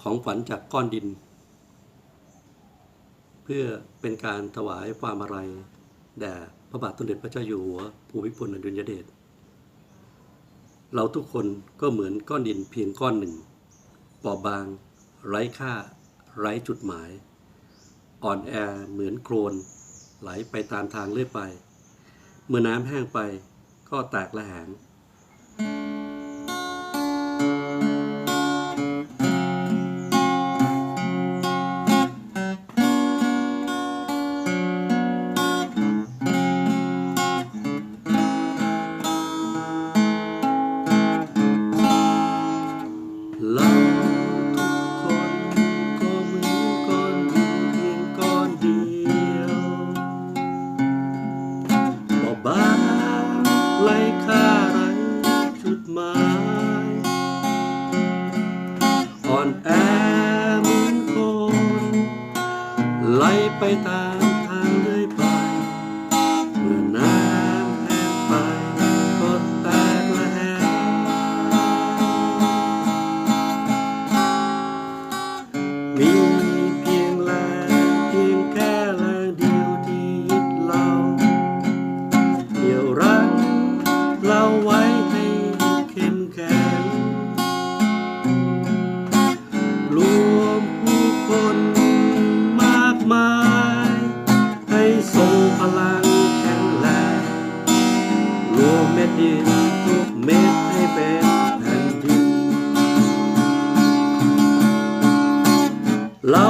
ของขวัญจากก้อนดิน เพื่อเป็นการถวายความอาลัยแด่พระบาทสมเด็จพระเจ้าอยู่หัวภูมิพลอดุลยเดชเราทุกคนก็เหมือนก้อนดินเพียงก้อนหนึ่งเบาบาง ไร้ค่า ไร้จุดหมาย อ่อนแอเหมือนโคลนไหลไปตามทางเรื่อยไป เมื่อน้ำแห้งไปก็แตกละแหง อ่อนแอเหมือนโคนไหลไปตามทางเรื่อยไปเมื่อน้ำแห้งไปก็แตกละแหงมีเพียงแรงเพียงแค่แรงเดียวที่ยึดเราเดี่ยวเรา คนมากมาย ให้ทรงพลังแข็งแรงรวมเม็ดดินทุกเม็ดให้เป็นแผ่นดินเรา